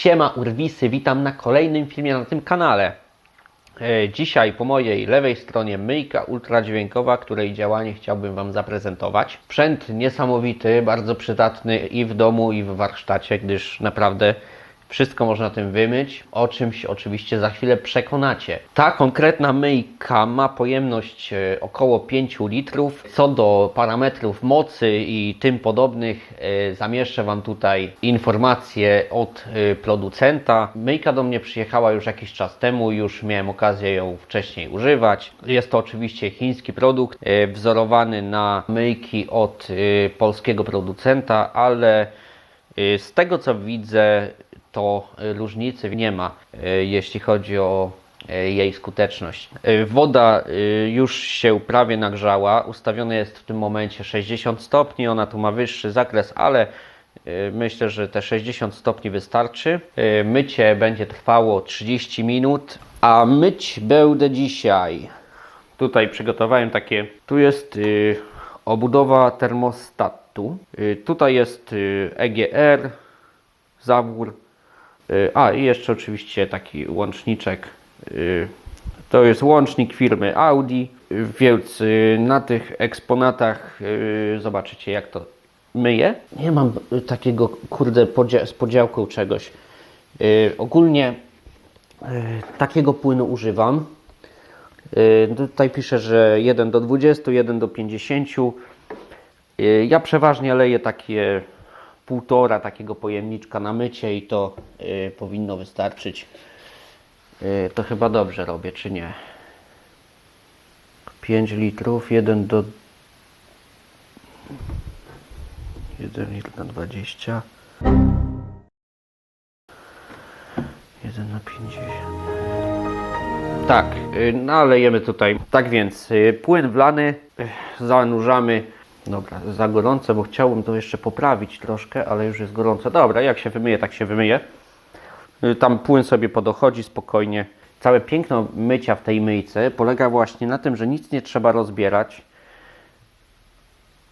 Siema Urwisy, witam na kolejnym filmie na tym kanale. E, Dzisiaj po mojej lewej stronie myjka ultradźwiękowa, której działanie chciałbym Wam zaprezentować. Sprzęt niesamowity, bardzo przydatny i w domu, i w warsztacie, gdyż naprawdę wszystko można tym wymyć, o czymś oczywiście za chwilę przekonacie. Ta konkretna myjka ma pojemność e, około 5 litrów. Co do parametrów mocy i tym podobnych, e, zamieszczę Wam tutaj informacje od e, producenta. Myjka do mnie przyjechała już jakiś czas temu, już miałem okazję ją wcześniej używać. Jest to oczywiście chiński produkt, wzorowany na myjki od polskiego producenta, ale Z tego co widzę, to y, różnicy nie ma, y, jeśli chodzi o y, jej skuteczność. Woda już się prawie nagrzała. Ustawione jest w tym momencie 60 stopni. Ona tu ma wyższy zakres, ale myślę, że te 60 stopni wystarczy. Mycie będzie trwało 30 minut, a myć będę dzisiaj. Tutaj przygotowałem takie. Tu jest obudowa termostatu. Tutaj jest EGR, zawór. Y, a i jeszcze oczywiście taki łączniczek. Y, to jest łącznik firmy Audi. Więc na tych eksponatach y, zobaczycie jak to myje. Nie mam takiego kurde z podziałką czegoś. Ogólnie takiego płynu używam. Tutaj pisze, że 1 do 20, 1 do 50. Y, Ja przeważnie leję takie półtora takiego pojemniczka na mycie i to y, powinno wystarczyć. Y, To chyba dobrze robię, czy nie? 5 litrów, 1 do 1 litr na 20 1 na 50 tak, y, nalejemy tutaj. Tak więc y, płyn wlany y, zanurzamy. Dobra, za gorące, bo chciałbym to jeszcze poprawić troszkę, ale już jest gorąco. Dobra, jak się wymyje, tak się wymyje. Y, Tam płyn sobie podochodzi spokojnie. Całe piękno mycia w tej myjce polega właśnie na tym, że nic nie trzeba rozbierać,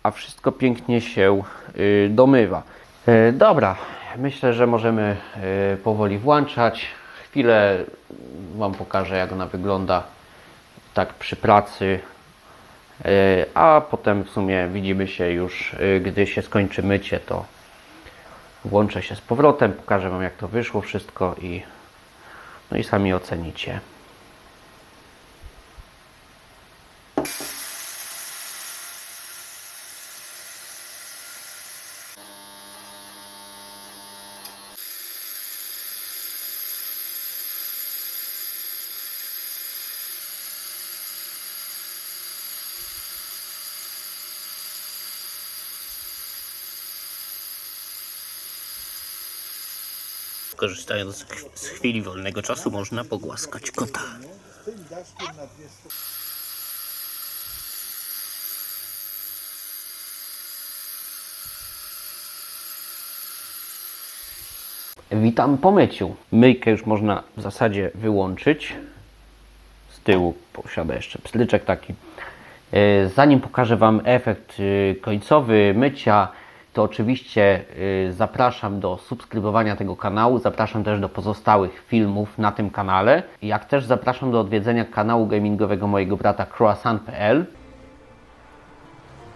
a wszystko pięknie się y, domywa. Y, Dobra, myślę, że możemy powoli włączać. Chwilę Wam pokażę, jak ona wygląda tak przy pracy. Y, A potem w sumie widzimy się już, y, gdy się skończy mycie, to włączę się z powrotem, pokażę Wam, jak to wyszło wszystko i, no i sami ocenicie. Korzystając z chwili wolnego czasu, można pogłaskać kota. Witam po myciu. Myjkę już można w zasadzie wyłączyć. Z tyłu posiada jeszcze pstryczek taki. E, Zanim pokażę Wam efekt e, końcowy mycia, to oczywiście e, zapraszam do subskrybowania tego kanału, zapraszam też do pozostałych filmów na tym kanale, jak też zapraszam do odwiedzenia kanału gamingowego mojego brata croissant.pl.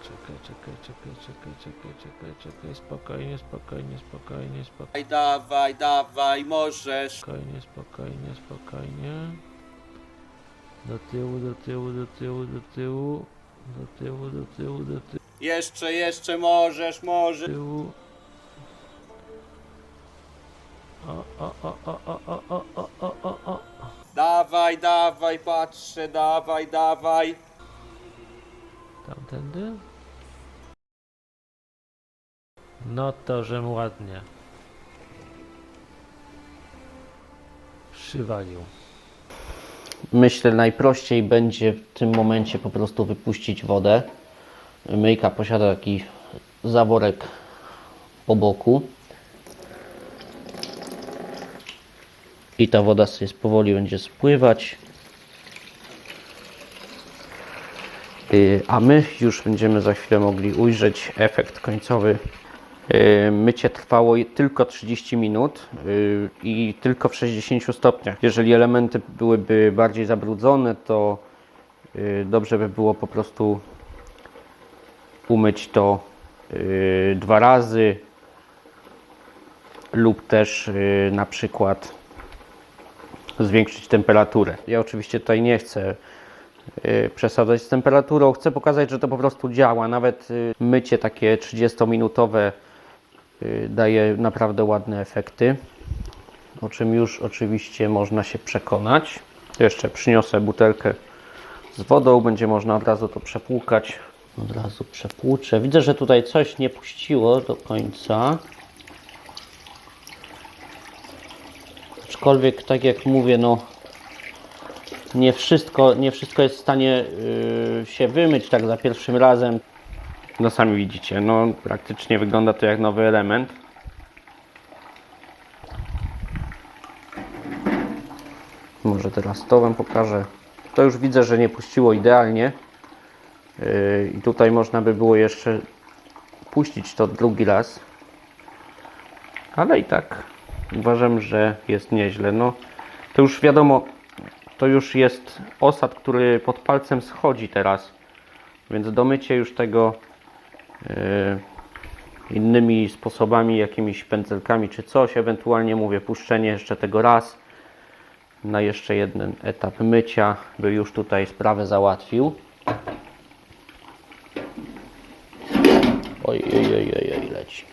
Czekaj, czekaj, czekaj, czekaj, czekaj, czekaj, czekaj, spokojnie, spokojnie, spokojnie, spokojnie, Dawaj, dawaj, dawaj, możesz. spokojnie, spokojnie, spokojnie. Do tyłu, do tyłu, do tyłu, do tyłu, do tyłu, do tyłu, do Jeszcze, jeszcze możesz, możesz. tyłu. O, o, o, o, o, o, o, o, o, o, o. Dawaj, dawaj, patrzę, dawaj, dawaj. Tamtędy? No to, że mu ładnie. Przywalił. Myślę najprościej będzie w tym momencie po prostu wypuścić wodę. Myjka posiada taki zaworek po boku. I ta woda sobie powoli będzie spływać. Y, A my już będziemy za chwilę mogli ujrzeć efekt końcowy Yy, Mycie trwało tylko 30 minut yy, i tylko w 60 stopniach. Jeżeli elementy byłyby bardziej zabrudzone, to dobrze by było po prostu umyć to yy, dwa razy lub też yy, na przykład zwiększyć temperaturę. Ja oczywiście tutaj nie chcę y, przesadzać z temperaturą. Chcę pokazać, że to po prostu działa. Nawet y, mycie takie 30-minutowe y, daje naprawdę ładne efekty, o czym już oczywiście można się przekonać. Jeszcze przyniosę butelkę z wodą, będzie można od razu to przepłukać. Od razu przepłuczę. Widzę, że tutaj coś nie puściło do końca. Aczkolwiek, tak jak mówię, no nie wszystko, nie wszystko jest w stanie yy, się wymyć tak za pierwszym razem. No sami widzicie, no praktycznie wygląda to jak nowy element. Może teraz to Wam pokażę. To już widzę, że nie puściło idealnie. I tutaj można by było jeszcze puścić to drugi raz. Ale i tak uważam, że jest nieźle. No, to już wiadomo, to już jest osad, który pod palcem schodzi teraz. Więc domycie już tego yy, innymi sposobami, jakimiś pędzelkami czy coś, ewentualnie mówię, puszczenie jeszcze tego raz na jeszcze jeden etap mycia, by już tutaj sprawę załatwił. Oj, oj, oj, oj, oj leci.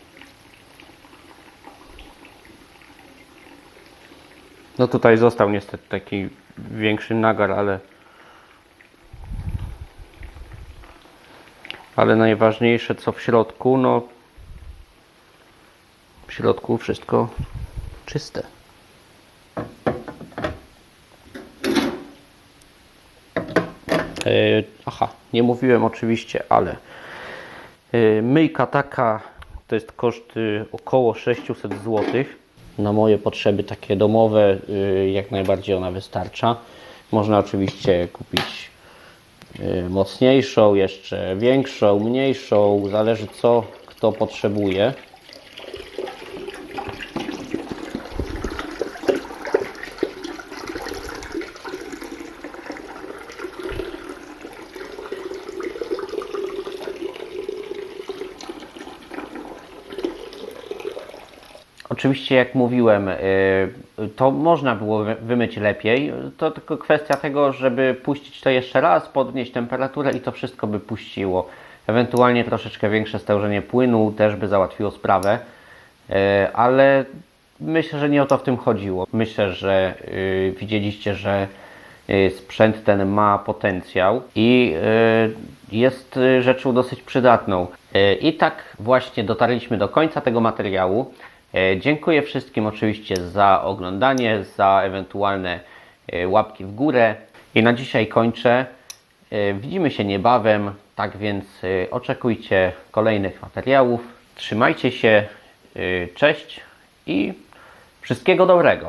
No tutaj został niestety taki większy nagar, ale ale najważniejsze co w środku, no w środku wszystko czyste. E, aha, nie mówiłem oczywiście, ale myjka taka to jest koszt y, około 600 zł. Na moje potrzeby takie domowe y, jak najbardziej ona wystarcza. Można oczywiście kupić y, mocniejszą, jeszcze większą, mniejszą, zależy co kto potrzebuje. Oczywiście, jak mówiłem, y, to można było wy- wymyć lepiej. To tylko kwestia tego, żeby puścić to jeszcze raz, podnieść temperaturę i to wszystko by puściło. Ewentualnie troszeczkę większe stężenie płynu też by załatwiło sprawę, Y, ale myślę, że nie o to w tym chodziło. Myślę, że y, widzieliście, że sprzęt ten ma potencjał i jest rzeczą dosyć przydatną. I tak właśnie dotarliśmy do końca tego materiału. E, Dziękuję wszystkim oczywiście za oglądanie, za ewentualne e, łapki w górę. I na dzisiaj kończę. E, Widzimy się niebawem, tak więc oczekujcie kolejnych materiałów. Trzymajcie się, cześć i wszystkiego dobrego.